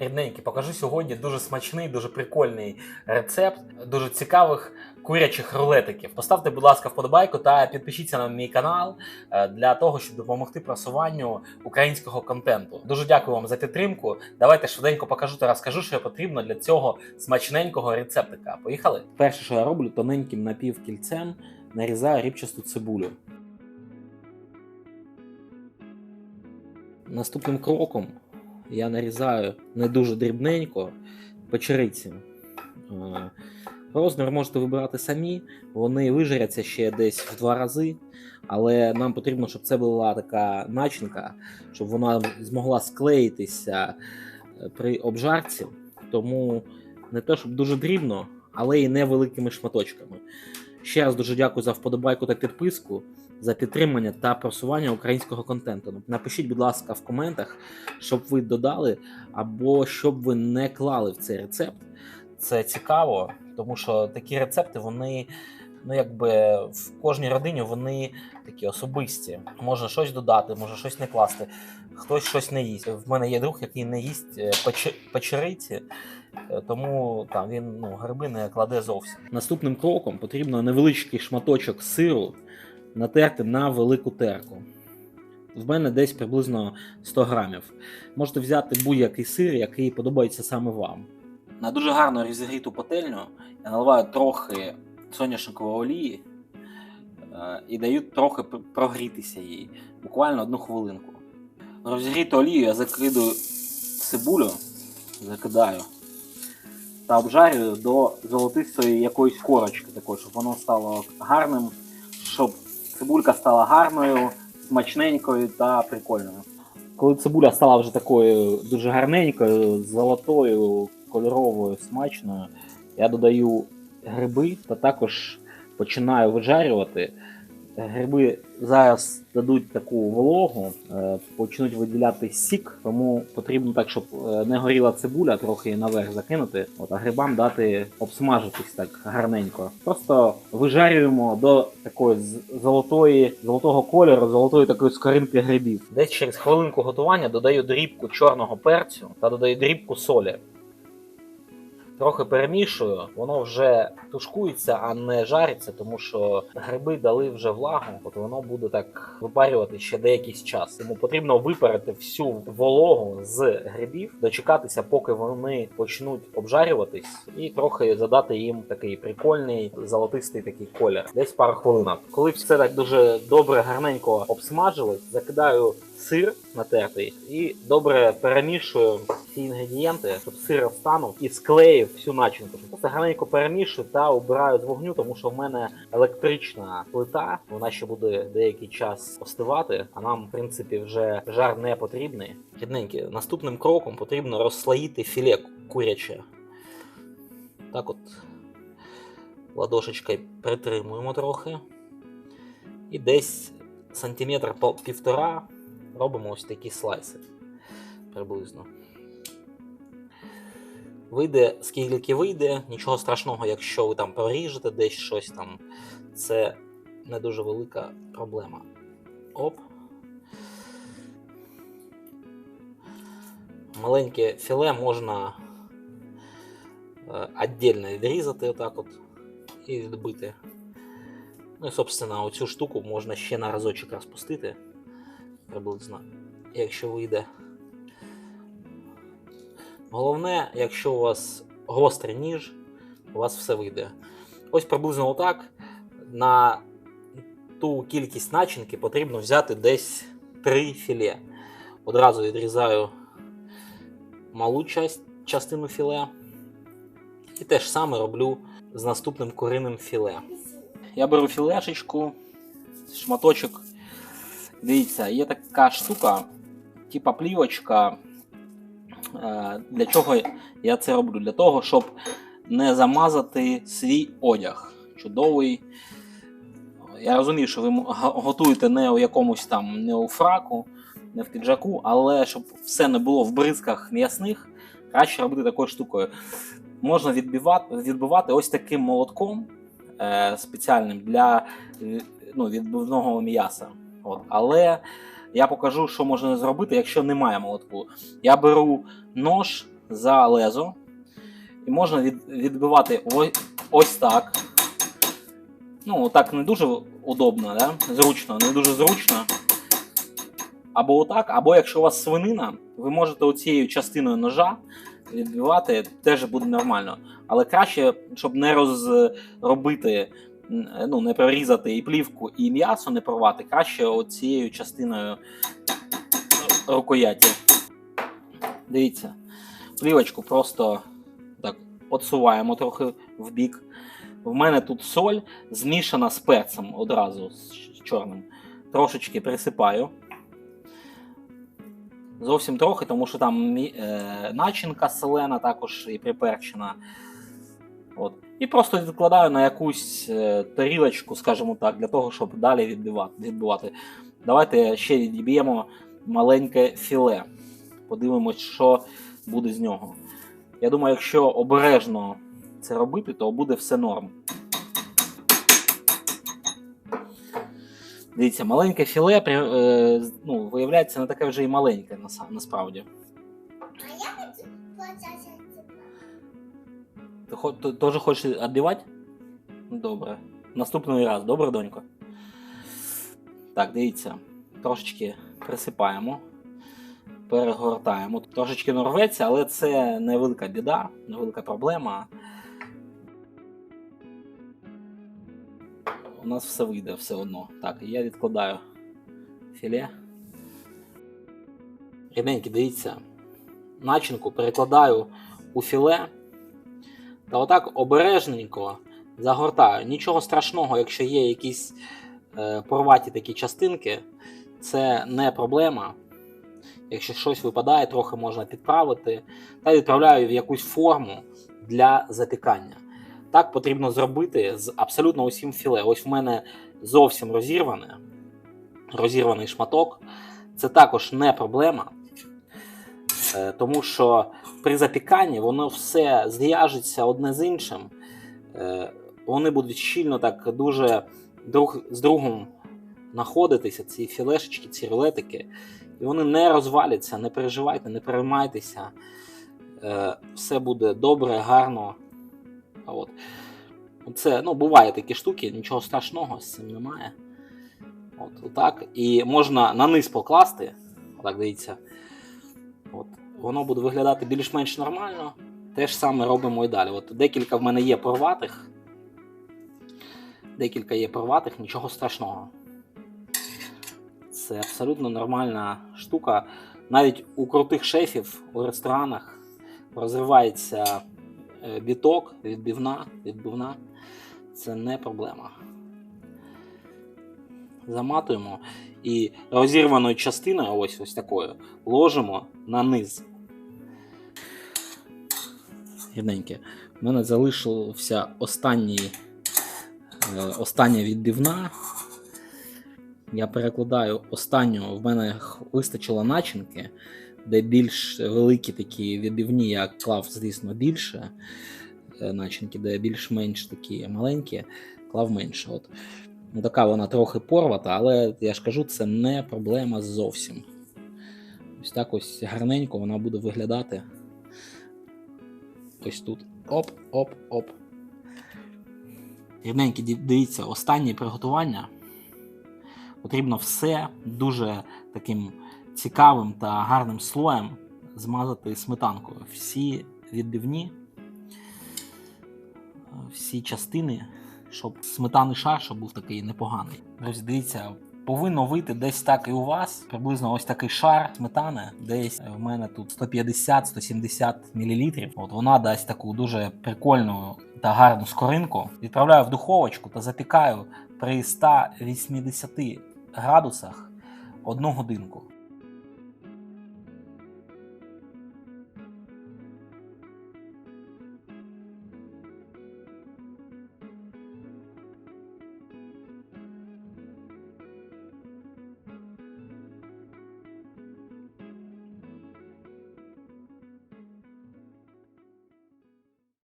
Рідненькі, покажу сьогодні дуже смачний, дуже прикольний рецепт дуже цікавих курячих рулетиків. Поставте, будь ласка, вподобайку та підпишіться на мій канал е, для того, щоб допомогти просуванню українського контенту. Дуже дякую вам за підтримку. Давайте швиденько покажу та розкажу, що потрібно для цього смачненького рецептика. Поїхали. Перше, що я роблю, тоненьким напівкільцем нарізаю рібчасту цибулю. Наступним кроком я нарізаю не дуже дрібненько печериці. Е, Розмір можете вибирати самі, вони вижиряться ще десь в два рази, але нам потрібно, щоб це була така начинка, щоб вона змогла склеїтися е, при обжарці. Тому не те, щоб дуже дрібно, але і невеликими шматочками. Ще раз дуже дякую за вподобайку та підписку, за підтримання та просування українського контенту. Напишіть, будь ласка, в коментах, щоб ви додали або щоб ви не клали в цей рецепт. Це цікаво, тому що такі рецепти, вони, ну якби в кожній родині вони такі особисті. Можна щось додати, може щось не класти, хтось щось не їсть. В мене є друг, який не їсть е, печериці, е, тому там він ну, гриби не кладе зовсім. Наступним кроком потрібно невеличкий шматочок сиру натерти на велику терку. В мене десь приблизно 100 грамів. Можете взяти будь-який сир, який подобається саме вам. На дуже гарно розігріту пательню я наливаю трохи соняшникової олії е, і даю трохи прогрітися їй, буквально одну хвилинку. Розігріту олію я закидаю цибулю, закидаю та обжарюю до золотистої якоїсь корочки, такої, щоб воно стало гарним, щоб цибулька стала гарною, смачненькою та прикольною. Коли цибуля стала вже такою дуже гарненькою, золотою, кольоровою, смачною, я додаю гриби та також починаю вижарювати. Гриби зараз дадуть таку вологу, е, почнуть виділяти сік, тому потрібно так, щоб е, не горіла цибуля, трохи наверх закинути, от, а грибам дати обсмажитись так гарненько. Просто вижарюємо до такої золотої, золотого кольору, золотої такої скоринки грибів. Десь через хвилинку готування додаю дрібку чорного перцю та додаю дрібку солі. Трохи перемішую, воно вже тушкується, а не жариться, тому що гриби дали вже влагу, от воно буде так випарювати ще деякий час. Тому потрібно випарити всю вологу з грибів, дочекатися, поки вони почнуть обжарюватись, і трохи задати їм такий прикольний золотистий такий колір. Десь пару хвилинок. Коли все так дуже добре, гарненько обсмажилось, закидаю сир натертий і добре перемішую всі інгредієнти, щоб сир розтанув і склеїв всю начинку. Просто гарненько перемішую та обираю з вогню, тому що в мене електрична плита, вона ще буде деякий час остивати, а нам, в принципі, вже жар не потрібний. Рідненькі, наступним кроком потрібно розслоїти філе куряче. Так от ладошечкою притримуємо трохи. І десь сантиметр півтора робимо ось такі слайси приблизно. Вийде скільки вийде, нічого страшного, якщо ви там проріжете десь щось там, це не дуже велика проблема. Оп. Маленьке філе можна е, віддільно відрізати отак от і відбити. Ну і, собственно, оцю штуку можна ще на разочок розпустити приблизно, якщо вийде. Головне, якщо у вас гострий ніж, у вас все вийде. Ось приблизно отак. На ту кількість начинки потрібно взяти десь 3 філе. Одразу відрізаю малу частину філе. І те ж саме роблю з наступним куриним філе. Я беру філешечку, шматочок. Дивіться, є така штука, типа плівочка. Е, Для чого я це роблю? Для того, щоб не замазати свій одяг. Чудовий. Я розумію, що ви готуєте не у якомусь там, не у фраку, не в піджаку, але щоб все не було в бризках м'ясних, краще робити такою штукою. Можна відбивати, відбивати ось таким молотком е, спеціальним для е, ну, відбивного м'яса. От. Але я покажу, що можна зробити, якщо немає молотку. Я беру нож за лезо. І можна від, відбивати ось, ось так. Ну, так не дуже удобно, да? зручно, не дуже зручно. Або отак, або якщо у вас свинина, ви можете оцією частиною ножа відбивати, теж буде нормально. Але краще, щоб не розробити, ну, не прорізати і плівку, і м'ясо не порвати, краще оцією частиною рукояті. Дивіться, плівочку просто так отсуваємо трохи в бік. В мене тут соль змішана з перцем одразу з чорним. Трошечки присипаю. Зовсім трохи, тому що там е, начинка селена також і приперчена. От. І просто відкладаю на якусь е, тарілочку, скажімо так, для того, щоб далі відбивати. Давайте ще відіб'ємо маленьке філе. Подивимось, що буде з нього. Я думаю, якщо обережно це робити, то буде все норм. Дивіться, маленьке філе, е, ну, виявляється, не таке вже і маленьке насправді. А я хочу теж хочеш відбивати? Добре. Наступний раз, добре, донько? Так, дивіться. Трошечки присипаємо, перегортаємо. Трошечки норветься, але це невелика біда, невелика проблема. У нас все вийде все одно. Так, я відкладаю філе. Рідненькі, дивіться. Начинку перекладаю у філе. Та отак обережненько загортаю. Нічого страшного, якщо є якісь е, порваті такі частинки, це не проблема. Якщо щось випадає, трохи можна підправити. Та відправляю в якусь форму для запікання. Так потрібно зробити з абсолютно усім філе. Ось в мене зовсім розірване, розірваний шматок. Це також не проблема. Е, Тому що при запіканні воно все зв'яжеться одне з іншим. Е, Вони будуть щільно так дуже друг з другом знаходитися, ці філешечки, ці рулетики, і вони не розваляться, не переживайте, не переймайтеся. Е, Все буде добре, гарно. От. Це, ну, буває такі штуки, нічого страшного з цим немає. От, отак. І можна на низ покласти. Отак, дивіться. От. Воно буде виглядати більш-менш нормально. Те ж саме робимо і далі. От декілька в мене є порватих. Декілька є порватих, нічого страшного. Це абсолютно нормальна штука. Навіть у крутих шефів у ресторанах розривається е, біток, відбивна, відбивна. Це не проблема. Заматуємо і розірваною частиною, ось ось такою, ложимо на низ. Рідненьке. У мене залишився останній, е, остання відбивна. Я перекладаю останню, в мене вистачило начинки, де більш великі такі відбивні, я клав, звісно, більше е, начинки, де більш-менш такі маленькі, клав менше. От. Ну, така вона трохи порвата, але я ж кажу, це не проблема зовсім. Ось так ось гарненько вона буде виглядати. Ось тут. Оп, оп, оп. Рівненькі, дивіться, останнє приготування. Потрібно все дуже таким цікавим та гарним слоєм змазати сметанкою. Всі відбивні, всі частини, щоб сметаний шар, щоб був такий непоганий. Друзі, дивіться, повинно вийти десь так і у вас. Приблизно ось такий шар сметани. Десь в мене тут 150-170 мл. От вона дасть таку дуже прикольну та гарну скоринку. Відправляю в духовочку та запікаю при 180 градусах одну годинку.